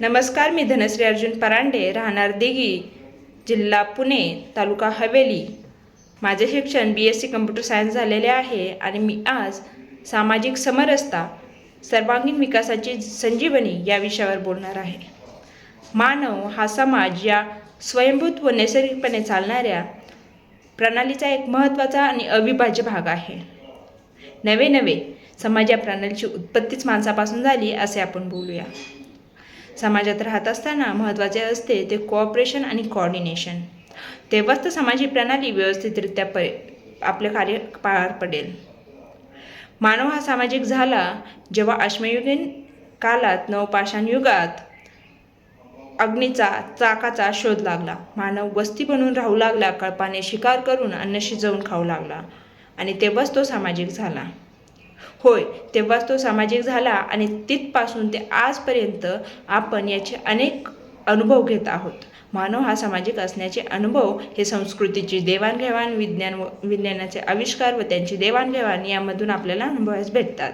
नमस्कार मी धनश्री अर्जुन परांडे राहणार दिघी जिल्हा पुणे तालुका हवेली. माझे शिक्षण B S C computer science झालेले आहे आणि मी आज सामाजिक समरसता सर्वांगीण विकासाची संजीवनी या विषयावर बोलणार आहे. मानव हा समाज या स्वयंभूत व नैसर्गिकपणे चालणाऱ्या प्रणालीचा एक महत्त्वाचा आणि अविभाज्य भाग आहे. नवे नवे समाज या प्रणालीची उत्पत्तीच माणसापासून झाली असे आपण बोलूया. समाजात राहत असताना महत्त्वाचे असते ते कोऑपरेशन आणि कॉर्डिनेशन तेव्हाच तर सामाजिक प्रणाली व्यवस्थितरित्या प आपले कार्य पार पडेल. मानव हा सामाजिक झाला जेव्हा अश्मयुगीन कालात नवपाषाण युगात अग्नीचा चाकाचा शोध लागला. मानव वस्ती बनून राहू लागला कळपाने शिकार करून अन्न शिजवून खाऊ लागला आणि तेव्हाच तो सामाजिक झाला. होय तेव्हाच तो सामाजिक झाला आणि तिथपासून ते आजपर्यंत आपण याचे अनेक अनुभव घेत आहोत. मानव हा सामाजिक असण्याचे अनुभव हे संस्कृतीची देवाणघेवाण विज्ञान व विज्ञानाचे आविष्कार व त्यांची देवाणघेवाण यामधून आपल्याला अनुभवास भेटतात.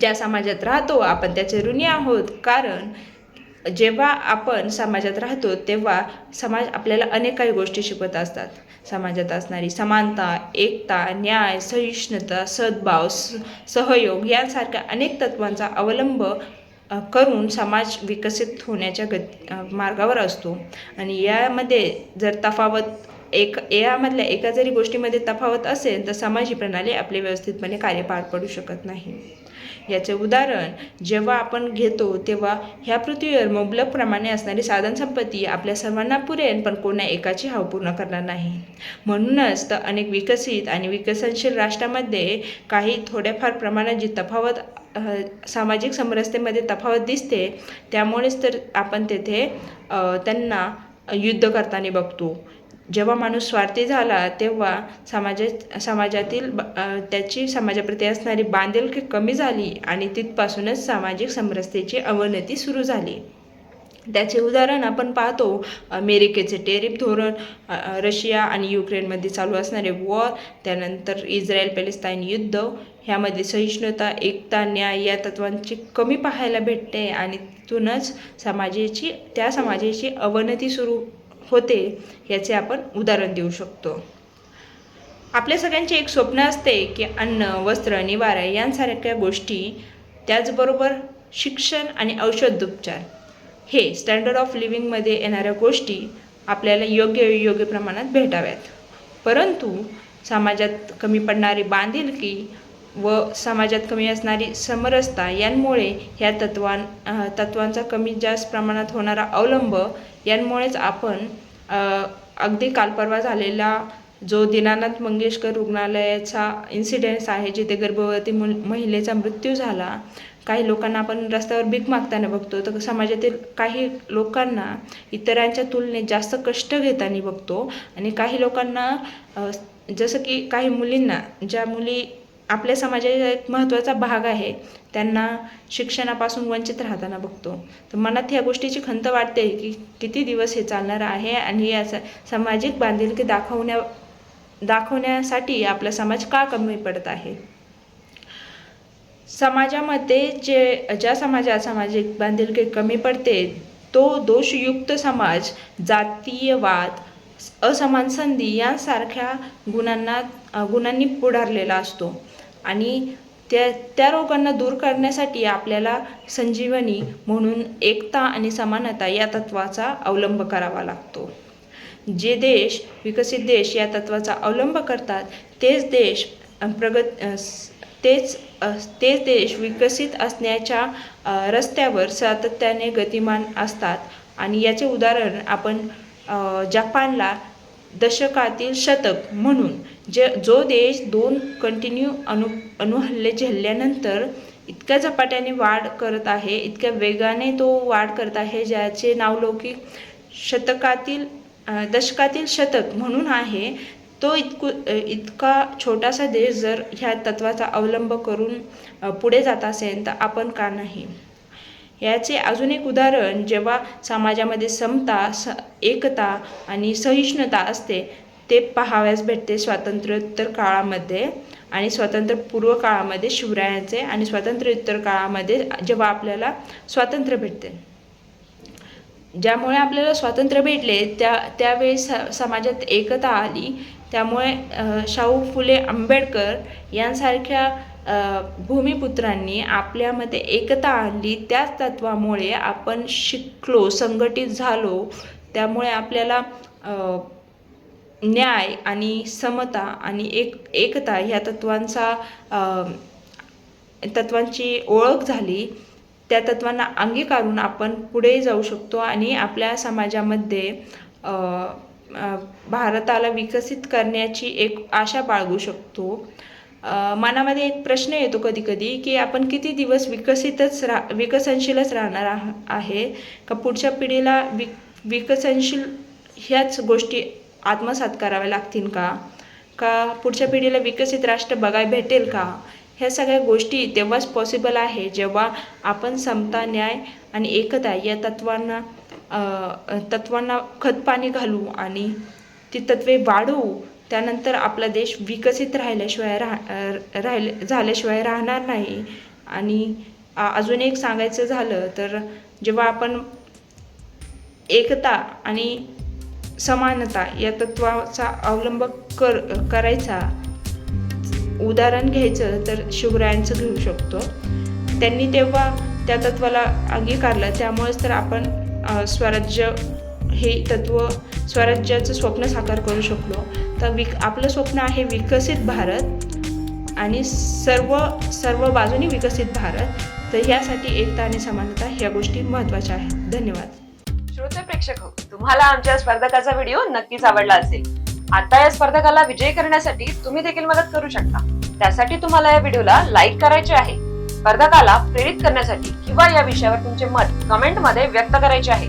ज्या समाजात राहतो आपण त्याचे ऋणी आहोत. कारण जेव्हा आपण समाजात राहतो तेव्हा समाज आपल्याला अनेक काही गोष्टी शिकवत असतात. समाजात असणारी समानता एकता न्याय सहिष्णुता सद्भाव स सहयोग यांसारख्या अनेक तत्वांचा अवलंब करून समाज विकसित होण्याच्या ग मार्गावर असतो. आणि यामध्ये जर तफावत एक यामधल्या एका जरी गोष्टीमध्ये तफावत असेल तर समाज प्रणाली आपले व्यवस्थितपणे कार्य पार पडू शकत नाही. याचे उदाहरण जेव्हा आपण घेतो तेव्हा ह्या पृथ्वीवर मुबलक प्रमाणे असणारी साधनसंपत्ती आपल्या सर्वांना पुरेल पण कोणा एकाची हाव पूर्ण करणार नाही. म्हणूनच तर अनेक विकसित आणि विकसनशील राष्ट्रामध्ये काही थोड्याफार प्रमाणात जी तफावत सामाजिक समरसतेमध्ये तफावत दिसते त्यामुळेच तर आपण तेथे त्यांना युद्ध करताना बघतो. जेव्हा माणूस स्वार्थी झाला तेव्हा समाजात समाजातील ब- त्याची समाजाप्रती असणारी बांधिलकी कमी झाली आणि तिथपासूनच सामाजिक समरसतेची अवनती सुरू झाली. त्याचे उदाहरण आपण पाहतो अमेरिकेचे टेरिफ धोरण रशिया आणि युक्रेनमध्ये चालू असणारे वॉर त्यानंतर इस्रायल पॅलेस्ताईन युद्ध ह्यामध्ये सहिष्णुता एकता न्याय या तत्वांची कमी पाहायला भेटते आणि तिथूनच समाजाची त्या समाजाची अवनती सुरू होते याचे आपण उदाहरण देऊ शकतो. आपल्या सगळ्यांचे एक स्वप्न असते की अन्न वस्त्र निवारा यांसारख्या गोष्टी त्याचबरोबर शिक्षण आणि औषधोपचार हे स्टँडर्ड ऑफ लिव्हिंगमध्ये येणाऱ्या गोष्टी आपल्याला योग्य योग्य प्रमाणात भेटाव्यात. परंतु समाजात कमी पडणारी बांधिलकी व समाजात कमी असणारी समरसता यांमुळे ह्या तत्वां तत्वांचा कमी जास्त प्रमाणात होणारा अवलंब यांमुळेच आपण अगदी कालपरवा झालेला जो दीनानाथ मंगेशकर रुग्णालयाचा इन्सिडेंट्स आहे जिथे गर्भवती मुल महिलेचा मृत्यू झाला काही लोकांना आपण रस्त्यावर भीक मागताना बघतो. तर समाजातील काही लोकांना इतरांच्या तुलनेत जास्त कष्ट घेताना बघतो. आणि काही लोकांना जसं की काही मुलींना ज्या मुली आपल्या समाजाचा एक महत्त्वाचा भाग आहे. त्यांना शिक्षणापासून वंचित राहताना बघतो. तर मनात ह्या गोष्टीची खंत वाटते की किती दिवस हे चालणार आहे आणि या सामाजिक बांधिलकी दाखवण्या दाखवण्यासाठी आपला समाज का कमी पडत आहे? समाजामध्ये जे ज्या समाजात सामाजिक बांधिलकी कमी पडते तो दोषयुक्त समाज जातीयवाद असमान संधी यांसारख्या गुणांना गुणांनी पुढारलेला असतो. आणि त्या त्या रोगांना दूर करण्यासाठी आपल्याला संजीवनी म्हणून एकता आणि समानता या तत्वाचा अवलंब करावा लागतो. जे देश विकसित देश या तत्वाचा अवलंब करतात तेच देश प्रगत तेच तेच देश विकसित असण्याच्या रस्त्यावर सातत्याने गतिमान असतात. आणि याचे उदाहरण आपण जपानला दशकातील शतक म्हणून जे जो देश दोन कंटिन्यू अणु अणुहल्ले झेलल्यानंतर इतक्या झपाट्याने वाढ करत आहे इतक्या वेगाने तो वाढ करत आहे ज्याचे नावलौकिक शतकातील दशकातील शतक म्हणून आहे तो इतकू इतका छोटासा देश जर ह्या तत्वाचा अवलंब करून पुढे जात असेल तर आपण का नाही? याचे अजून एक उदाहरण जेव्हा समाजामध्ये समता स एकता आणि सहिष्णुता असते ते पाहाव्यास भेटते स्वातंत्र्योत्तर काळामध्ये आणि स्वातंत्र्यपूर्व काळामध्ये शिवरायांचे आणि स्वातंत्र्योत्तर काळामध्ये जेव्हा आपल्याला स्वातंत्र्य भेटते. ज्यामुळे आपल्याला स्वातंत्र्य भेटले त्या त्यावेळी स समाजात एकता आली. त्यामुळे शाहू फुले आंबेडकर यांसारख्या भूमिपुत्रांनी आपल्यामध्ये एकता आणली त्याच तत्वामुळे आपण शिकलो संघटित झालो. त्यामुळे आपल्याला न्याय आणि समता आणि एक एकता ह्या तत्वांचा तत्वांची ओळख झाली. त्या तत्वांना अंगीकारून आपण पुढे जाऊ शकतो आणि आपल्या समाजामध्ये भारताला विकसित करण्याची एक आशा बाळगू शकतो. मनामध्ये एक प्रश्न येतो कधी कधी की आपण किती दिवस विकसितच रा विकसनशीलच राहणार आह- आहे? का पुढच्या पिढीला विक विकसनशील ह्याच गोष्टी आत्मसात कराव्या लागतील का? का पुढच्या पिढीला विकसित राष्ट्र बघाय भेटेल का? ह्या सगळ्या गोष्टी तेव्हाच पॉसिबल आहे जेव्हा आपण समता न्याय आणि एकता या तत्वांना तत्वांना खतपाणी घालू आणि ती तत्वे वाढवू त्यानंतर आपला देश विकसित राहिल्याशिवाय राह राहिले झाल्याशिवाय राहणार नाही. आणि अजून एक सांगायचं झालं तर जेव्हा आपण एकता आणि समानता या तत्वाचा अवलंब कर करायचा उदाहरण घ्यायचं तर शिवरायांचं घेऊ शकतो. त्यांनी तेव्हा त्या तत्वाला अंगीकारलं. त्यामुळेच तर आपण स्वराज्य हे तत्व स्वराज्याचं स्वप्न साकार करू शकलो. तर विक आपलं स्वप्न आहे विकसित भारत आणि सर्व सर्व बाजूनी विकसित भारत. तर ह्यासाठी एकता आणि समानता ह्या गोष्टी महत्त्वाच्या आहेत. धन्यवाद. श्रोते प्रेक्षक हो, तुम्हाला आमच्या स्पर्धकाचा व्हिडिओ नक्कीच आवडला असेल. आता या स्पर्धकाला विजयी करण्यासाठी तुम्ही देखील मदत करू शकता. त्यासाठी तुम्हाला या व्हिडिओला लाईक करायचे आहे. स्पर्धकाला प्रेरित करण्यासाठी किंवा या विषयावर तुमचे मत कमेंटमध्ये व्यक्त करायचे आहे.